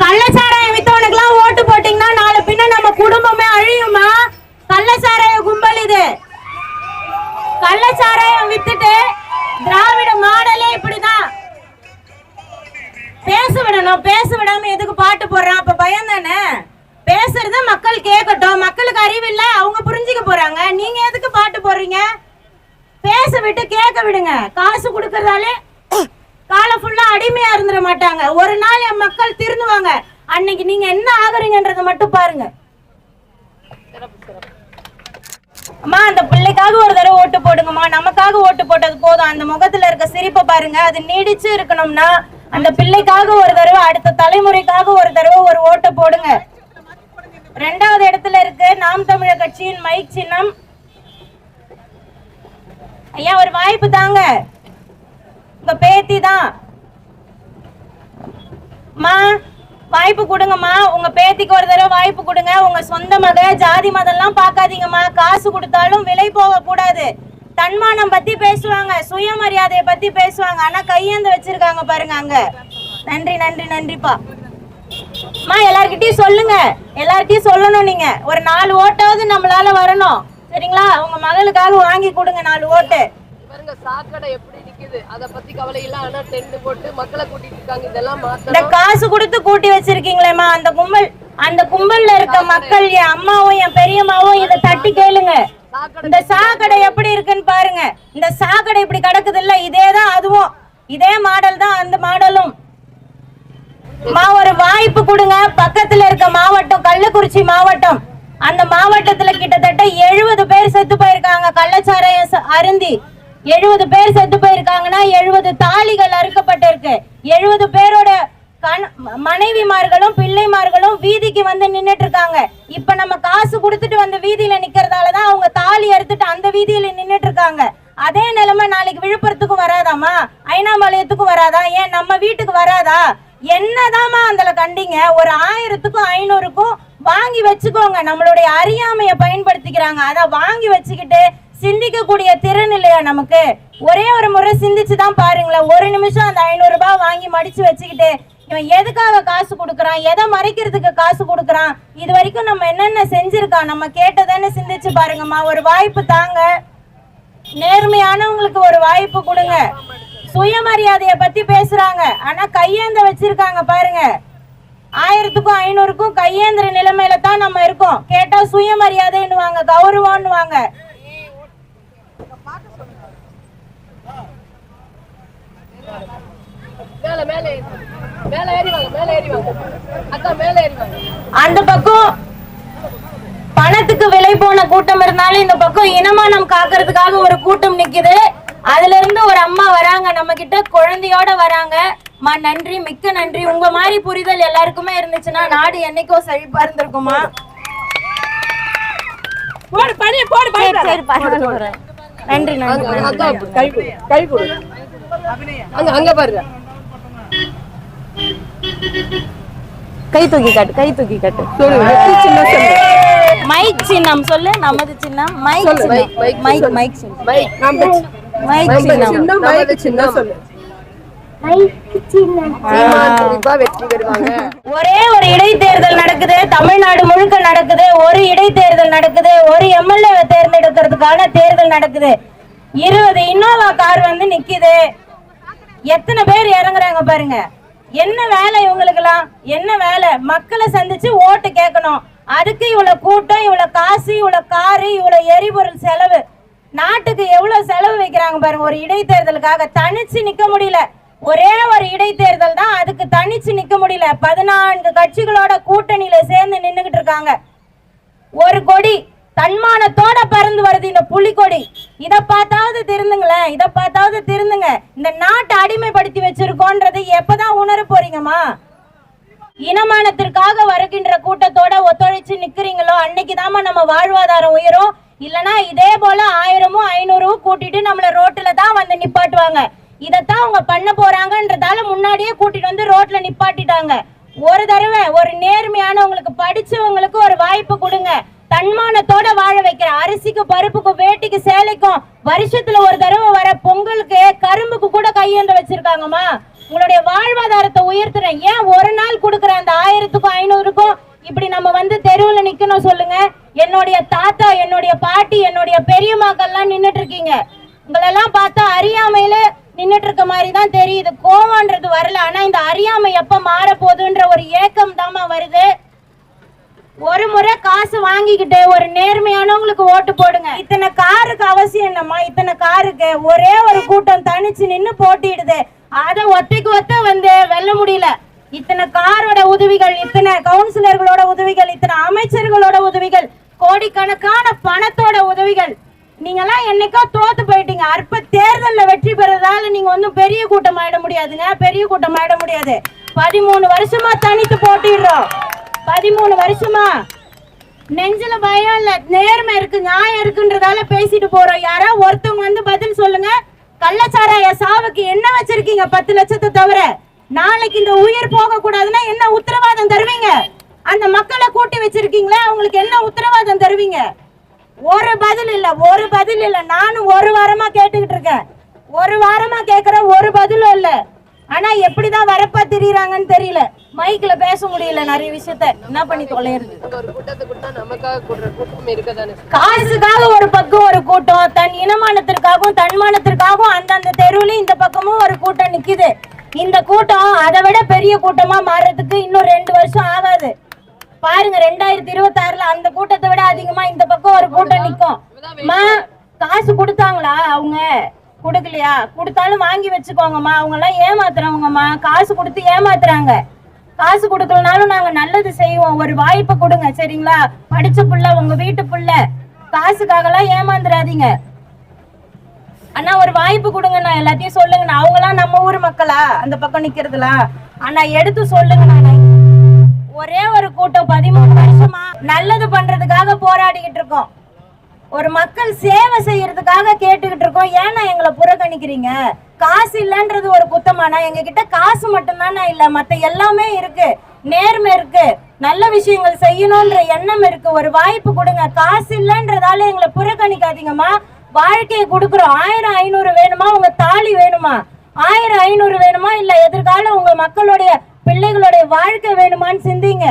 கள்ளச்சாராயம் வித்தவனுக்குலாம் ஓட்டு போட்டீங்கன்னா நாளை பின்ன நம்ம குடும்பமே அழியுமா? கள்ளச்சாராய கும்பல் இது. கள்ளச்சாராயம் வித்துட்டு திராவிட மாடலே இப்படிதான். பேச விடணும் பேச விடாம எதுக்கு பாட்டு போடுறான்? அப்ப பயம் தானே? பேசுறத மக்கள் கேட்கட்டும். மக்களுக்கு அறிவு இல்ல அவங்க புரிஞ்சுக்க போறாங்க. நீங்க எதுக்கு பாட்டு போடுறீங்க? பேச விட்டு கேட்க விடுங்க. காசு கொடுக்கறதாலே காலம் ஃபுல்லா அடிமையா இருந்துட மாட்டாங்க. ஒரு நாள் என் மக்கள் திருந்துவாங்க. அன்னைக்கு நீங்க என்ன ஆகுறீங்கன்றத மட்டும் பாருங்க. அம்மா அந்த பிள்ளைக்காக ஒரு தடவை ஓட்டு போடுங்கம்மா. நமக்காக ஓட்டு போட்டது போதும். அந்த முகத்துல இருக்க சிரிப்பை பாருங்க. அது நீடிச்சு இருக்கணும்னா அந்த பிள்ளைக்காக ஒரு தடவை அடுத்த தலைமுறைக்காக ஒரு தடவை ஒரு ஓட்டை போடுங்க. ரெண்டாவது இடத்துல இருக்கு. நாம் தமிழர் கட்சியின் மைக் சின்னம். ஐயா ஒரு வாய்ப்பு தாங்க. உங்க பேத்தி தான். மா வாய்ப்பு கொடுங்கம்மா. உங்க பேத்திக்கு ஒரு தடவை வாய்ப்பு கொடுங்க. உங்க சொந்த மத ஜாதி மதம்லாம் பார்க்காதீங்கம்மா. காசு கொடுத்தாலும் விலை போக கூடாது தன்மானம் பத்தி பேசுவாங்க. சுயமரியாதையை பத்தி பேசுவாங்க. ஆனா கையேந்து வச்சிருக்காங்க பாருங்க அங்க. நன்றி நன்றி நன்றிப்பா. அம்மா எல்லார்கிட்டயும் சொல்லுங்க. எல்லார்கிட்டயும் சொல்லணும் நீங்க. ஒரு நாலு ஓட்டாவது நம்மளால வரணும். சரிங்களா? உங்க மகளுக்காக வாங்கி கொடுங்க நாலு ஓட்டு. பாருங்க சாக்கடை எப்படி நிக்குது? அத பத்தி கவலை இல்ல. ஆனா டென்ட் போட்டு மக்களை கூட்டிட்டு இருக்காங்க. இதெல்லாம் இந்த மாத்தணும் காசு கொடுத்து கூட்டி வச்சிருக்கீங்களேம்மா அந்த கும்பல் அந்த கும்பல்ல இருக்க மக்கள் என் அம்மாவும் என் பெரியம்மாவும் இதை தட்டி கேளுங்க. இந்த சாக்கடை எப்படி இருக்குன்னு பாருங்க. இந்த சாக்கடை இப்படி கிடக்குது இல்ல இதேதான் அதுவும். இதே மாடல் தான் அந்த மாடலும். மா ஒரு வாய்ப்பு கொடுங்க. பக்கத்துல இருக்க மாவட்டம் கள்ளக்குறிச்சி மாவட்டம். அந்த மாவட்டத்துல கிட்டத்தட்ட எழுபது பேர் செத்து போயிருக்காங்க. கள்ளச்சாராயம் அருந்தி. எழுபது பேர் செத்து போயிருக்காங்கன்னா எழுபது தாலிகள் அறுக்கப்பட்டிருக்கு. எழுபது பேரோட கண் மனைவிமார்களும் பிள்ளைமார்களும் வீதிக்கு வந்து நின்றுட்டு இருக்காங்க இப்ப நம்ம காசு கொடுத்துட்டு வந்து வீதியில நிக்கிறதாலதான் அவங்க தாலி அறுத்துட்டு அந்த வீதியில நின்றுட்டு இருக்காங்க அதே நிலைமை நாளைக்கு விழுப்புரத்துக்கும் வராதாமா ஐநாபாளையத்துக்கும் வராதா? ஏன் நம்ம வீட்டுக்கு வராதா? என்னதாம்மா அதுல கண்டிங்க? ஒரு ஆயிரத்துக்கும் ஐநூறுக்கும் வாங்கி வச்சுக்கோங்க. நம்மளுடைய அறியாமைய பயன்படுத்திக்கிறாங்க. அதை வாங்கி வச்சுக்கிட்டு சிந்திக்கக்கூடிய திறன் இல்லையா நமக்கு? ஒரே ஒரு முறை சிந்திச்சு தான் பாருங்களேன். ஒரு நிமிஷம் அந்த ஐநூறு ரூபாய் வாங்கி மடிச்சு வச்சுக்கிட்டு இவன் எதுக்காக காசு கொடுக்குறான்? எதை மறைக்கிறதுக்கு காசு கொடுக்குறான்? இது வரைக்கும் நம்ம என்னென்ன செஞ்சிருக்கான்? நம்ம கேட்டதானே சிந்திச்சு பாருங்கம்மா. ஒரு வாய்ப்பு தாங்க. நேர்மையானவங்களுக்கு ஒரு வாய்ப்பு கொடுங்க. சுயமரியாதையை பத்தி பேசுறாங்க. ஆனா கையேந்த வச்சிருக்காங்க பாருங்க. ஆயிரத்துக்கும் ஐநூறுக்கும் கையேந்திர நிலைமையில தான் நம்ம இருக்கோம். கேட்டா சுயமரியாதைன்னுவாங்க கௌரவம்னுவாங்க. மேல மேல ஏறி வாங்க. மேல ஏறி வாங்க மேல ஏறி வாங்க. அக்கா மேல ஏறி வாங்க. அந்த பக்கம் பணத்துக்கு விலை போன கூட்டம் இருந்தாலும் இந்த பக்கம் இனமானம் காக்கிறதுக்காக ஒரு கூட்டம் நிக்குது. அதுல இருந்து ஒரு அம்மா வராங்க நம்ம கிட்ட குழந்தையோட வராங்க. மா நன்றி மிக்க நன்றி. உங்க மாதிரி புரிதல் எல்லாருக்குமே இருந்துச்சுன்னா நாடு என்னைக்கோ செழிப்பா இருந்திருக்குமா? போடு சரி பரவாயில்ல நன்றி நன்றி அங்க நன்றி. அக்கா கை கொடு. கை கொடு. அங்க அங்க பாருங்க. கை தூக்கி காட்டு கை தூக்கி காட்டு. சொல்லு. வெற்றி சொல்லு. மைக் சின்னம் சொல்லு நமது சின்னம். மைக் சின்னம். மைக், மைக் மைக் சின்னம். மைக் சின்னம் மைக் சொல்லு. ஒரே ஒரு இடைத்தேர்தல் நடக்குது தமிழ்நாடு முழுக்க நடக்குது ஒரு இடைத்தேர்தல் நடக்குது ஒரு எம்எல்ஏ தேர்ந்தெடுக்கிறதுக்கான தேர்தல் நடக்குது. இருபது இன்னோவா கார் வந்து நிக்குது. எத்தனை பேர் இறங்குறாங்க பாருங்க. என்ன வேலை இவங்களுக்கெல்லாம்? என்ன வேலை? மக்களை சந்திச்சு ஓட்டு கேட்கணும். அதுக்கு இவ்வளவு கூட்டம் இவ்வளவு காசு இவ்வளவு காரு இவ்வளவு எரிபொருள் செலவு. நாட்டுக்கு எவ்வளவு செலவு வைக்கிறாங்க பாருங்க ஒரு இடைத்தேர்தலுக்காக. தனிச்சு நிக்க முடியல. ஒரே ஒரு இடைத்தேர்தல் தான் அதுக்கு தனிச்சு நிக்க முடியல. பதினான்கு கட்சிகளோட கூட்டணியில சேர்ந்து நின்றுகிட்டு இருக்காங்க. ஒரு கொடி தன்மானத்தோட பறந்து வருது இந்த புலிக்கொடி. இத பார்த்தாவது திருந்துங்களேன். இத பார்த்தாவது திருந்துங்க. இந்த நாட்டை அடிமைப்படுத்தி வச்சிருக்கோன்றது எப்பதான் உணர போறீங்கம்மா? இனமானத்திற்காக வருகின்ற கூட்டத்தோட ஒத்துழைச்சு நிக்கிறீங்களோ அன்னைக்கு நம்ம வாழ்வாதாரம் உயரும். இல்லனா இதே போல ஆயிரமும் ஐநூறும் கூட்டிட்டு நம்மள ரோட்ல தான் வந்து நிப்பாட்டுவாங்க. இதத்தான் அவங்க பண்ண போறாங்கன்றதால முன்னாடியே கூட்டிட்டு வந்து ரோட்ல நிப்பாட்டிட்டாங்க. ஒரு தடவை ஒரு நேர்மையானவங்களுக்கு படிச்சவங்களுக்கு ஒரு வாய்ப்பு கொடுங்க. தன்மானத்தோட வாழ வைக்கிற அரிசிக்கு பருப்புக்கும் வேட்டிக்கு சேலைக்கும் வருஷத்துல ஒரு தடவை வர பொங்கலுக்கு கரும்புக்கு கூட கையேந்த வச்சிருக்காங்கம்மா. உங்களுடைய வாழ்வாதாரத்தை உயர்த்துறேன் ஏன் ஒரு நாள் கொடுக்குற அந்த ஆயிரத்துக்கும் ஐநூறுக்கும் இப்படி நம்ம வந்து தெருவில் நிக்கணும் சொல்லுங்க. என்னுடைய தாத்தா என்னுடைய பாட்டி என்னுடைய பெரியம்மாக்கள்லாம் நின்றுட்டு இருக்கீங்க உங்களெல்லாம் பார்த்தா அறியாமையில நின்றுட்டு இருக்க மாதிரி தான் தெரியுது. கோவம்ன்றது வரல. ஆனா இந்த அறியாமை எப்ப மாற போகுதுன்ற ஒரு ஏக்கம் தாமா வருது. ஒரு முறை காசு வாங்கிக்கிட்டு ஒரு நேர்மையானவங்களுக்கு ஓட்டு போடுங்க. இத்தனை காருக்கு அவசியம் என்னம்மா? இத்தனை காருக்கு ஒரே ஒரு கூட்டம் தனிச்சு நின்று போட்டிடுது அத ஒத்தைக்கு ஒத்த வந்து வெல்ல முடியல. இத்தனை காரோட உதவிகள் இத்தனை கவுன்சிலர்களோட உதவிகள் இத்தனை அமைச்சர்களோட உதவிகள் கோடிக்கணக்கான பணத்தோட உதவிகள். நீங்கெல்லாம் என்னைக்கோ தோத்து போயிட்டீங்க. அற்ப தேர்தலில் வெற்றி பெறதால நீங்க ஒன்றும் பெரிய கூட்டம் ஆயிட முடியாதுங்க. பெரிய கூட்டம் ஆயிட முடியாது. பதிமூணு வருஷமா தனித்து போட்டிடுறோம் பதிமூணு வருஷமா. நெஞ்சில பயம் இல்ல நேர்மை இருக்கு நியாயம் இருக்குன்றதால பேசிட்டு போறோம். யாரா ஒருத்தவங்க வந்து பதில் சொல்லுங்க. கள்ளச்சாராய சாவுக்கு என்ன வச்சிருக்கீங்க பத்து லட்சத்தை தவிர? நாளைக்கு இந்த உயிர் போக கூடாதுன்னா என்ன உத்தரவாதம் தருவீங்க? அந்த மக்களை கூட்டி வச்சிருக்கீங்களே அவங்களுக்கு என்ன உத்தரவாதம் தருவீங்க? ஒரு பதில் இல்ல ஒரு பதில் இல்ல. நானும் ஒரு வாரமா கேட்டுக்கிட்டு இருக்கேன். ஒரு வாரமா கேக்குறேன் ஒரு பதிலும் இல்ல. ஆனா எப்படிதான் வரப்பா திரியறாங்கன்னு தெரியல. மைக்ல பேச முடியல நிறைய விஷயத்த. என்ன பண்ணி தொலைறது? இங்க ஒரு கூட்டத்தை கூட்டினா நமக்காக கூடுற கூட்டம் இருக்கதானே? காசுக்காக ஒரு பக்கம் ஒரு கூட்டம் தன் இனமானத்திற்காகவும் தன்மானத்திற்காகவும் அந்தந்த தெருவுலயும் இந்த பக்கமும் ஒரு கூட்டம் நிக்குது. இந்த கூட்டம் அதை விட பெரிய கூட்டமா மாறுறதுக்கு இன்னும் ரெண்டு வருஷம் ஆகாது. பாருங்க ரெண்டாயிரத்தி இருபத்தி ஆறுல அந்த கூட்டத்தை விட அதிகமா இந்த பக்கம் ஒரு கூட்டம் நிக்கும். காசு கொடுத்தாங்களா அவங்க? கொடுக்கலையா? கொடுத்தாலும் வாங்கி வச்சுக்கோங்கம்மா. அவங்க எல்லாம் ஏமாத்துறவங்கம்மா. காசு கொடுத்து ஏமாத்துறாங்க. காசு கொடுக்கலனாலும் நாங்க நல்லது செய்வோம். ஒரு வாய்ப்பு கொடுங்க சரிங்களா? படிச்ச புள்ள உங்க வீட்டு புள்ள காசுக்காகலாம் ஏமாந்துடாதீங்க அண்ணா ஒரு வாய்ப்பு கொடுங்க நான் எல்லாத்தையும் சொல்லுங்கண்ணா அவங்களாம் நம்ம ஊர் மக்களா? அந்த பக்கம் நிக்கிறதுலாம் அண்ணா எடுத்து சொல்லுங்கண்ணா ஒரே ஒரு கூட்டம் பதிமூணு வருஷமா நல்லது பண்றதுக்காக போராடிக்கிட்டு இருக்கோம். ஒரு மக்கள் சேவை செய்யறதுக்காக கேட்டுக்கிட்டு இருக்கோம். ஏன்னா எங்களை புறக்கணிக்கிறீங்க? காசு இல்லைன்றது ஒரு குத்தமானா எங்க கிட்ட காசு மட்டும்தானே இல்ல மத்த எல்லாமே இருக்கு. நேர்மை இருக்கு. நல்ல விஷயங்கள் செய்யணும்ன்ற எண்ணம் இருக்கு. ஒரு வாய்ப்பு கொடுங்க. காசு இல்லைன்றதால எங்களை புறக்கணிக்காதீங்கம்மா. வாழ்க்கையை கொடுக்குறோம். ஆயிரம் ஐநூறு வேணுமா? உங்க தாலி வேணுமா? ஆயிரம் ஐநூறு வேணுமா? இல்ல எதிர்காலம் உங்க மக்களுடைய பிள்ளைகளுடைய வாழ்க்கை வேணுமான்னு சிந்திங்க.